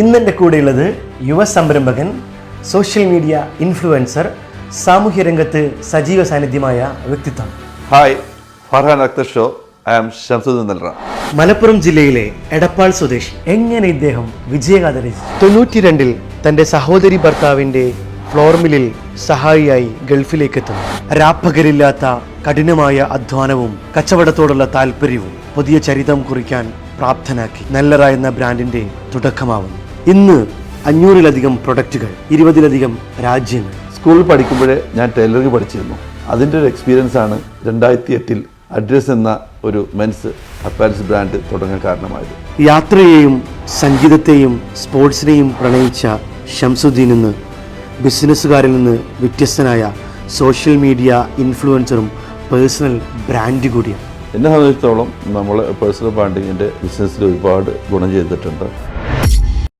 ഇന്നെന്റെ കൂടെയുള്ളത് യുവ സംരംഭകൻ സോഷ്യൽ മീഡിയ ഇൻഫ്ലുവൻസർ സാമൂഹ്യ രംഗത്ത് സജീവ സാന്നിധ്യമായ വ്യക്തിത്വം. Hi Farhan Akhtar show I am Shamsuddin Malappuram ജില്ലയിലെ എടപ്പാൾ സ്വദേശി. എങ്ങനെ ഇദ്ദേഹം വിജയഗാഥ രചിച്ചു? തൊണ്ണൂറ്റിരണ്ടിൽ തന്റെ സഹോദരി ഭർത്താവിന്റെ ഫ്ലോർ മില്ലിൽ സഹായിയായി ഗൾഫിലേക്ക് എത്തുന്നു രാപ്പകരില്ലാത്ത കഠിനമായ അധ്വാനവും കച്ചവടത്തോടുള്ള താല്പര്യവും പുതിയ ചരിതം കുറിക്കാൻ പ്രാപ്തനാക്കി. നല്ലറ എന്ന ബ്രാൻഡിന്റെ തുടക്കമാവുന്നു. ഇന്ന് അഞ്ഞൂറിലധികം പ്രൊഡക്റ്റുകൾ ഇരുപതിലധികം രാജ്യങ്ങൾ. സ്കൂളിൽ പഠിക്കുമ്പോഴേ ഞാൻ ടൈലറിംഗ് പഠിച്ചിരുന്നു. അതിന്റെ ഒരു എക്സ്പീരിയൻസ് ആണ് രണ്ടായിരത്തി എട്ടിൽ അഡ്രസ് എന്ന ഒരു മെൻസ് അപ്പാരൻസ് ബ്രാൻഡ് തുടങ്ങാൻ കാരണമായത്. യാത്രയെയും സംഗീതത്തെയും സ്പോർട്സിനെയും പ്രണയിച്ച ഷംസുദ്ദീൻ ഇന്ന് ബിസിനസ്സുകാരിൽ നിന്ന് വ്യത്യസ്തനായ സോഷ്യൽ മീഡിയ ഇൻഫ്ലുവൻസറും പേഴ്സണൽ ബ്രാൻഡ് കൂടിയാണ്. എന്നെ സംബന്ധിച്ചിടത്തോളം നമ്മൾ പേഴ്സണൽ ബ്രാൻഡിങ്ങിന്റെ ബിസിനസ്സിൽ ഒരുപാട് ഗുണം ചെയ്തിട്ടുണ്ട്.